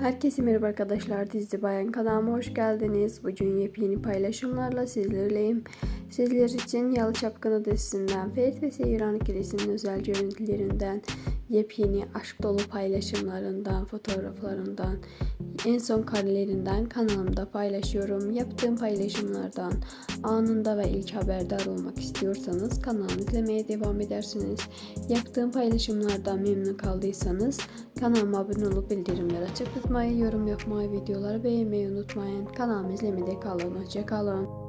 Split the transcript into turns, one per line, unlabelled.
Herkese merhaba arkadaşlar. Dizi Bayan kanalıma hoş geldiniz. Bugün yepyeni paylaşımlarla sizlerleyim. Sizler için Yalı Çapkını dizisinden Ferit ve Seyran ikilisinin özel görüntülerinden, yepyeni aşk dolu paylaşımlarından, fotoğraflarından, en son karelerinden kanalımda paylaşıyorum. Yaptığım paylaşımlardan anında ve ilk haberdar olmak istiyorsanız kanalımı izlemeye devam edersiniz. Yaptığım paylaşımlardan memnun kaldıysanız kanalıma abone olup bildirimleri açık tutmayı, yorum yapmayı, videoları beğenmeyi unutmayın. Kanalımı izlemede kalın. Hoşçakalın.